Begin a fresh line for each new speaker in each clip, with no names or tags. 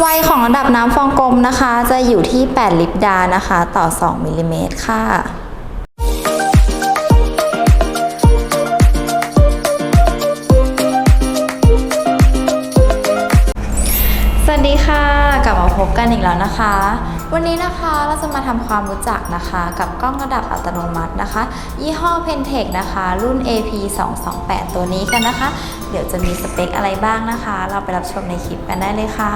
ไวของระดับน้ำฟองกลมนะคะ จะอยู่ที่ 8 ลิปดานะคะ ต่อ 2มิลลิเมตรค่ะ พบกันอีกแล้วนะคะ วันนี้นะคะเราจะมาทำความรู้จักนะคะกับกล้องระดับอัตโนมัตินะคะ ยี่ห้อ Pentec นะคะ รุ่น AP 2 2 8ตัวนี้กันนะคะ เดี๋ยวจะมีสเปคอะไรบ้างนะคะ เราไปรับชมในคลิปกันได้เลยค่ะ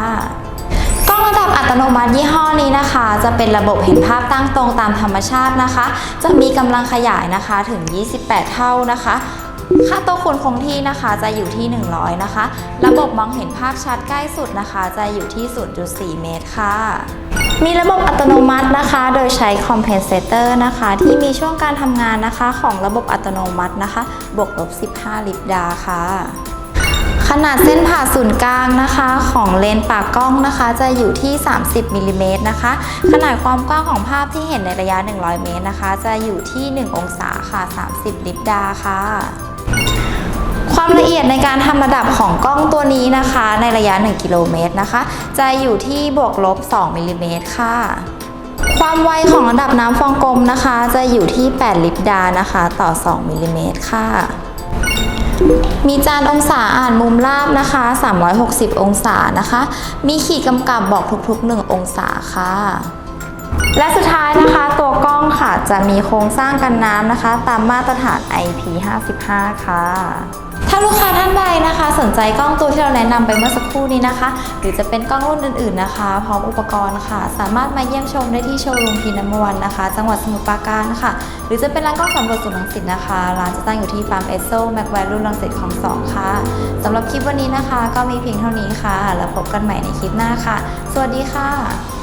กล้องระดับอัตโนมัติยี่ห้อนี้นะคะ จะเป็นระบบเห็นภาพตั้งตรงตามธรรมชาตินะคะ จะมีกำลังขยายนะคะถึง 28 เท่านะคะ ค่าตัวคูณคงที่นะคะจะอยู่ที่ 100 นะคะ ระบบมองเห็นภาพชัดใกล้สุดนะคะจะอยู่ที่ 0.4 เมตรค่ะ มีระบบอัตโนมัตินะคะ โดยใช้คอมเพนเซเตอร์นะคะ ที่มีช่วงการทำงานนะคะของระบบอัตโนมัตินะคะ บวกลบ 15 ลิปดาค่ะ ขนาดเส้นผ่าศูนย์กลางนะคะ ของเลนส์ปากกล้องนะคะ จะอยู่ที่ 30มิลลิเมตรนะคะ ขนาดความกว้างของภาพที่เห็นในระยะ 100 เมตรนะคะ จะอยู่ที่ 1 องศาค่ะ 30 ลิปดาค่ะ ความละเอียดในการทำระดับของกล้องตัวนี้นะคะ ในระยะ 1 กิโลเมตรนะคะ จะอยู่ที่บวกลบ 2มิลลิเมตรค่ะ ความไวของระดับน้ำฟองกลมนะคะ จะอยู่ที่ 8 ลิปดานะคะ ต่อ 2มิลลิเมตรค่ะมีจานองศาอ่านมุมราบนะคะ 360 องศานะคะ มีขีดกำกับบอกทุกๆ 1 องศาค่ะ และสุดท้ายนะคะตัวกล้องค่ะจะมีโครงสร้างกันน้ำนะคะ ตามมาตรฐาน IP55 ค่ะถ้าลูกค้าท่านใดนะคะ สนใจกล้องตัวที่เราแนะนำไปเมื่อสักครู่นี้นะคะ หรือจะเป็นกล้องรุ่นอื่นๆนะคะ พร้อมอุปกรณ์ค่ะ สามารถมาเยี่ยมชมได้ที่โชว์รูมพีนัมวันนะคะ จังหวัดสมุทรปราการค่ะ หรือจะเป็นร้านกล้องสำรวจสุนทรสิทธิ์นะคะร้านจะตั้งอยู่ที่ปั๊มเอสโซแม็กแวร์รุ่นลังสิตของสองค่ะสำหรับคลิปวันนี้นะคะ ก็มีเพียงเท่านี้ค่ะ แล้วพบกันใหม่ในคลิปหน้าค่ะ สวัสดีค่ะ